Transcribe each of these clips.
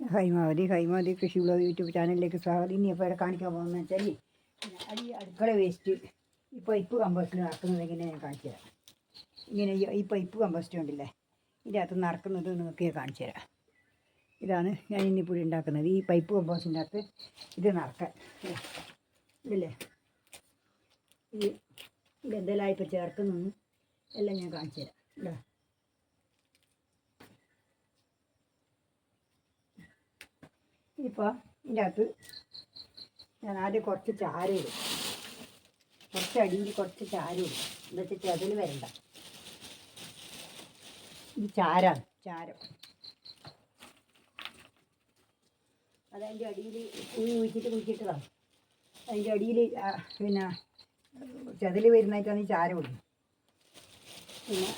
ഹൈമാവതി ഹൈമാവതി കൃഷി blog YouTube ചാനലിലേക്ക് സ്വാഗതം. ഇനി ഇപ്പോൾ ഇവിടെ കാണിക്കാൻ പോകുന്നത് വെച്ചാൽ അടി അടുക്കള വേസ്റ്റ് ഈ പൈപ്പ് കമ്പോസ്റ്റിൽ നടക്കുന്നത് എങ്ങനെ ഞാൻ കാണിച്ചു തരാം. ഇങ്ങനെ ഈ- പൈപ്പ് കമ്പോസ്റ്റ് ഉണ്ടല്ലേ ഇതിനകത്ത് നടക്കുന്നത് നിങ്ങൾക്ക് ഞാൻ കാണിച്ചു തരാം. ഇതാണ് ഞാൻ ഇന്നിപ്പോൾ ഉണ്ടാക്കുന്നത്. ഈ പൈപ്പ് കമ്പോസ്റ്റിന്റെ അകത്ത് ഇത് നടക്കാൻ. ഇതല്ലേ? ഈ ഇതെന്തെല്ലാം ഇപ്പോൾ ചേർക്കുന്നു എല്ലാം ഞാൻ കാണിച്ചു തരാം ഇതാ ഇപ്പോൾ ഇതിന്റെ അകത്ത് ഞാൻ ആദ്യം കുറച്ച് ചാരം ഇടും. കുറച്ച് അടിയിൽ കുറച്ച് ചാരം ഇടും. വെച്ചാൽ ചെതൽ വരണ്ട. ഇത് ചാരാണ് ചാരം. അതതിന്റെ അടിയിൽ കുഴി കുഴിച്ചിട്ട് കുഴിച്ചിട്ടതാണ് അതിന്റെ അടിയിൽ പിന്നെ ചതിൽ വരുന്നതായിട്ടാണ് ഈ ചാരം ഇടുന്നത്. പിന്നെ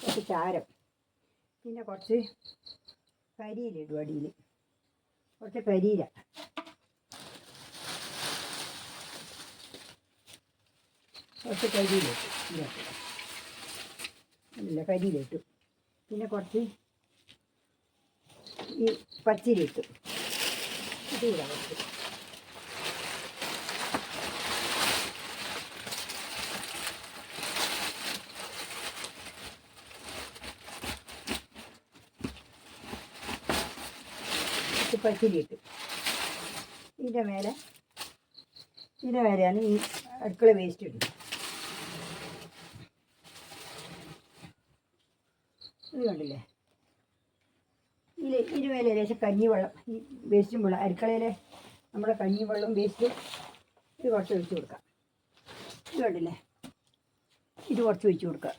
കുറച്ച് ചാരം. പിന്നെ കുറച്ച് കരിയിലിടും അടിയിൽ. കുറച്ച് കരിയില കുറച്ച് കരിയിലിട്ടു അല്ല കരിയിലിട്ടു പിന്നെ കുറച്ച് ഈ പച്ചിരിട്ടു ഇത് കൂടെ കുറച്ച് പച്ചരി ഇട്ട് ഇതിന്റെ മേലെ ഇതിന്റെ മേലെയാണ് ഈ അടുക്കള വേസ്റ്റ് ഇടുന്നത്. ഇത് ഇതിൽ ഇതിന് മേലെ ലേശം കഞ്ഞിവെള്ളം ഈ വേസ്റ്റും വെള്ളം അടുക്കളയിലെ നമ്മുടെ കഞ്ഞിവെള്ളം വേസ്റ്റും ഇത് കുറച്ച് ഒഴിച്ച് കൊടുക്കാം. ഇത് ഇത് കുറച്ച് ഒഴിച്ച് കൊടുക്കുക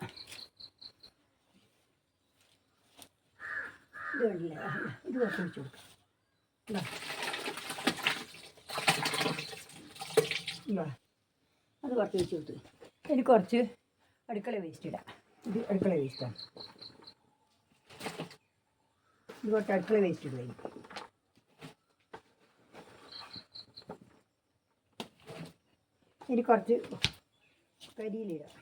ഇത് ഇത് കുറച്ച് ഒഴിച്ച് കൊടുക്കാം. അത് കുറച്ച് വെച്ച് കൊടുത്തു. എനിക്ക് കുറച്ച് അടുക്കള വേസ്റ്റ് ഇടാം. ഇത് അടുക്കള വേസ്റ്റാണ് ഇത് കുറച്ച് അടുക്കള വേസ്റ്റ് ഇടുക എനിക്ക് കുറച്ച് കരിയിലിടാം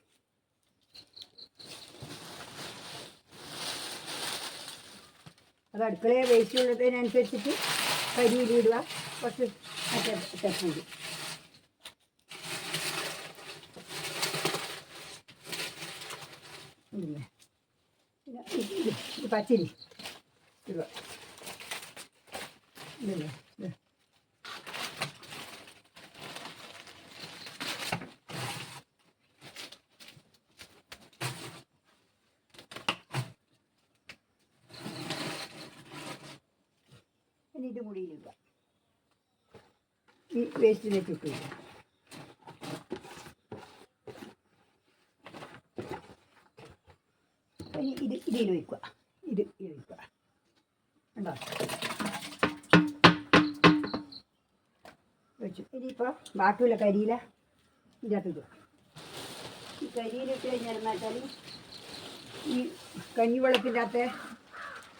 അത് അടുക്കളയെ വേസ്റ്റ് ഉള്ളതിനനുസരിച്ചിട്ട് കരിയിലിടുക കുറച്ച് മറ്റേ ഇല്ലേ ഇത് പച്ചരി ഇടുക. ഇതല്ലേ ഇത് മുടിയിലിടുക ഈ വേസ്റ്റിലേക്ക് ഇട്ട് കൊടുക്കുക ഇനി ഇത് ഇതിൽ വയ്ക്കുക ഇത് വയ്ക്കുക കണ്ടോ? വെച്ചു. ഇനിയിപ്പോൾ ബാക്കിയുള്ള കരിയില ഇതിനകത്ത് ഇടുക. ഈ കരിയിലിട്ട് കഴിഞ്ഞാൽ എന്ന് ഈ കഞ്ഞിവെള്ളത്തിന്റെ അകത്തെ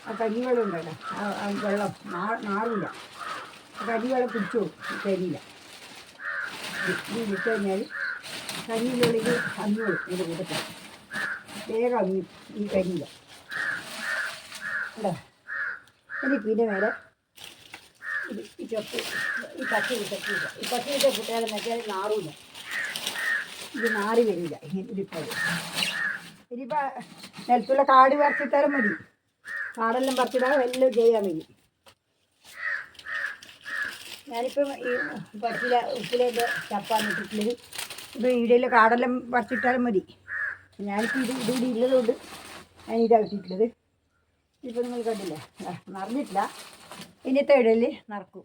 ആ കരികളുണ്ടല്ലോ ആ വെള്ളം നാ നാറില്ല ആ കഞ്ഞിവെള്ളം പിടിച്ചു കരിയില്ല വിട്ട് കഴിഞ്ഞാൽ കഞ്ഞിനുള്ളിൽ അഞ്ഞോളും ഇതിന്റെ കൂട്ടത്തിൽ വേഗം അങ്ങി ഈ കരിയില്ല കേട്ടോ ഇനി പിന്നെ നേരെ ഈ ചപ്പ് ഈ പച്ച ചപ്പില്ല ഈ പച്ചരി ചപ്പിട്ടാലെന്ന് വെച്ചാൽ നാറൂല. ഇത് നാറി വരില്ല. ഇങ്ങനെ ഇതിപ്പോൾ ഇനിയിപ്പോൾ നിലത്തുള്ള കാട് പറിച്ചിട്ടാലും മതി. കാടെല്ലാം പറിച്ചിടാ എല്ലാം ചെയ്യാൻ മതി ഞാനിപ്പം ഈ പറ്റില ഉപ്പിലേക്ക് ചപ്പാൻ ഇപ്പം ഈടയിൽ കാടെല്ലാം പറിച്ചിട്ടാലും മതി. ഞാനിപ്പോൾ ഇത് ഇവിടെ ഉള്ളതുകൊണ്ട് ഞാൻ ഇതാണ് ഇട്ടിട്ടുള്ളത് ഇപ്പം നിങ്ങൾ കണ്ടില്ലേ? നിറഞ്ഞിട്ടില്ല ഇന്നത്തെ ഇടയിൽ നിറക്കും.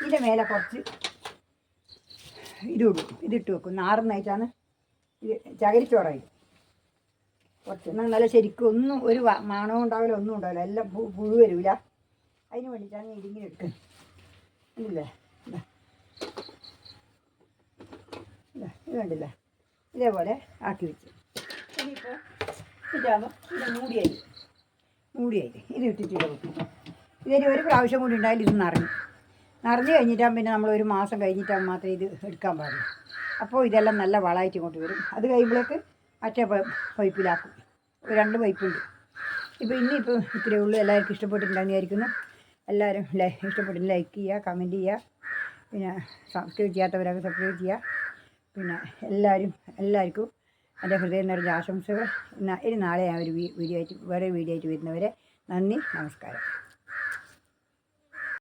ഇതിന്റെ മേലെ കുറച്ച് ഇത് ഇടും. ഇതിട്ട് വെക്കും. നാറുന്നതായിട്ടാണ് ഇത് ചകരിച്ചോറായി. കുറച്ച് നല്ല ശരിക്കും ഒന്നും ഒരു മാണവും ഉണ്ടാവില്ല ഒന്നും ഉണ്ടാവില്ല. എല്ലാം പുഴു വരില്ല അതിന് വേണ്ടിയിട്ടാണ് ഇതിങ്ങനെ എടുക്കുന്നത് ഇല്ലേ ഇതാ. കണ്ടില്ലേ? ഇതേപോലെ ആക്കി വെച്ച്. ഇനിയിപ്പോൾ ഇതാകുമ്പോൾ ഇത് മൂടിയായി. മൂടിയായി. ഇത് ഇട്ടിട്ട് വെക്കും. ഇതിന് ഒരു പ്രാവശ്യം കൂടി ഉണ്ടായാലും ഇത് നിറഞ്ഞു. നിറഞ്ഞു കഴിഞ്ഞിട്ടാകുമ്പോൾ പിന്നെ നമ്മൾ ഒരു മാസം കഴിഞ്ഞിട്ടാകുമ്പോൾ മാത്രമേ ഇത് എടുക്കാൻ പാടുള്ളൂ. അപ്പോൾ ഇതെല്ലാം നല്ല വളമായിട്ട് ഇങ്ങോട്ട് വരും. അത് കഴിയുമ്പോഴേക്ക് മറ്റേ പൈപ്പിലാക്കും. രണ്ട് പൈപ്പുണ്ട്. ഇപ്പോൾ ഇനിയിപ്പോൾ ഇത്രയേ ഉള്ളൂ. എല്ലാവർക്കും ഇഷ്ടപ്പെട്ടിട്ടുണ്ടാകുന്നതായിരിക്കുന്നു എല്ലാവരും ലൈ- ഇഷ്ടപ്പെട്ടു ലൈക്ക് ചെയ്യുക കമന്റ് ചെയ്യുക. പിന്നെ സബ്സ്ക്രൈബ് ചെയ്യാത്തവരൊക്കെ സബ്സ്ക്രൈബ് ചെയ്യുക. പിന്നെ എല്ലാവരും എല്ലാവർക്കും എന്റെ ഹൃദയം നിറഞ്ഞ ആശംസകൾ. ഇനി നാളെ ഞാൻ ഒരു വീഡിയോ ആയിട്ട് വേറെ വീഡിയോ ആയിട്ട് വരുന്നവരെ നന്ദി നമസ്കാരം.